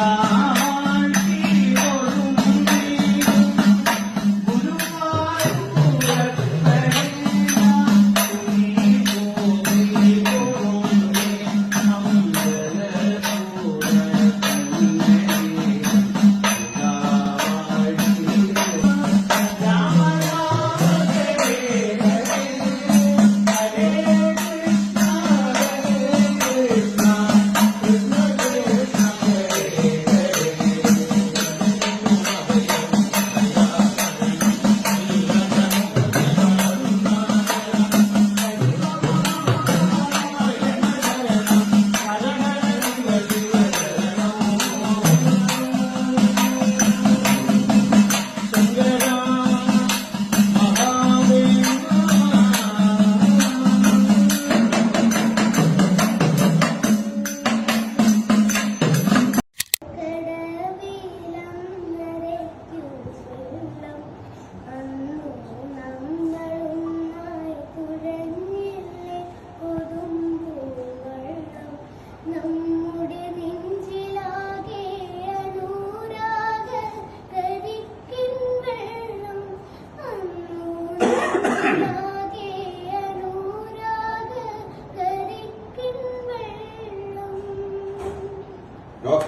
감사합니다. No,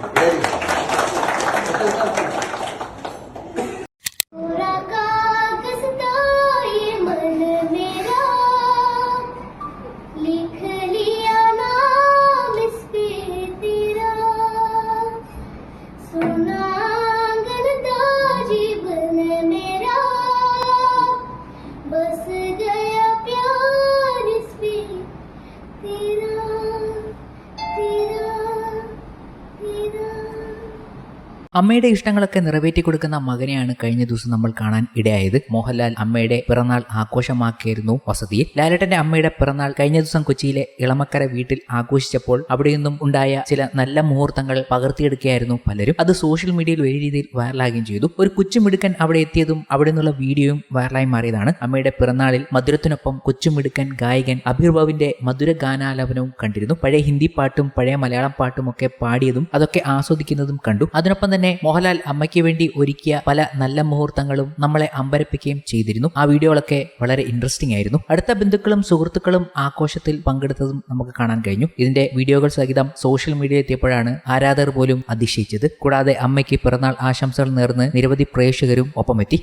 അമ്മയുടെ ഇഷ്ടങ്ങളൊക്കെ നിറവേറ്റി കൊടുക്കുന്ന മകനെയാണ് കഴിഞ്ഞ ദിവസം നമ്മൾ കാണാൻ ഇടയായത്. മോഹൻലാൽ അമ്മയുടെ പിറന്നാൾ ആഘോഷമാക്കിയിരുന്നു വസതിയിൽ. ലാലേട്ടന്റെ അമ്മയുടെ പിറന്നാൾ കഴിഞ്ഞ ദിവസം കൊച്ചിയിലെ ഇളമക്കര വീട്ടിൽ ആഘോഷിച്ചപ്പോൾ അവിടെ നിന്നും ഉണ്ടായ ചില നല്ല മുഹൂർത്തങ്ങൾ പകർത്തിയെടുക്കുകയായിരുന്നു പലരും. അത് സോഷ്യൽ മീഡിയയിൽ വലിയ രീതിയിൽ വൈറലാകുകയും ചെയ്തു. ഒരു കൊച്ചുമിടുക്കൻ അവിടെ എത്തിയതും അവിടെ നിന്നുള്ള വീഡിയോയും വൈറലായി മാറിയതാണ്. അമ്മയുടെ പിറന്നാളിൽ മധുരത്തിനൊപ്പം കൊച്ചുമിടുക്കൻ ഗായകൻ അഭിർബാവിന്റെ മധുര ഗാനാലാപനവും കണ്ടിരുന്നു. പഴയ ഹിന്ദി പാട്ടും പഴയ മലയാളം പാട്ടും ഒക്കെ പാടിയതും അതൊക്കെ ആസ്വദിക്കുന്നതും കണ്ടു. അതിനൊപ്പം തന്നെ മോഹൻലാൽ അമ്മയ്ക്ക് വേണ്ടി ഒരുക്കിയ പല നല്ല മുഹൂർത്തങ്ങളും നമ്മളെ അമ്പരപ്പിക്കുകയും ചെയ്തിരുന്നു. ആ വീഡിയോകളൊക്കെ വളരെ ഇൻട്രസ്റ്റിംഗ് ആയിരുന്നു. അടുത്ത ബന്ധുക്കളും സുഹൃത്തുക്കളും ആഘോഷത്തിൽ പങ്കെടുത്തതും നമുക്ക് കാണാൻ കഴിഞ്ഞു. ഇതിന്റെ വീഡിയോകൾ സഹിതം സോഷ്യൽ മീഡിയയിൽ എത്തിയപ്പോഴാണ് ആരാധകർ പോലും അതിശയിച്ചത്. കൂടാതെ അമ്മയ്ക്ക് പിറന്നാൾ ആശംസകൾ നേർന്ന് നിരവധി പ്രേക്ഷകരും ഒപ്പമെത്തി.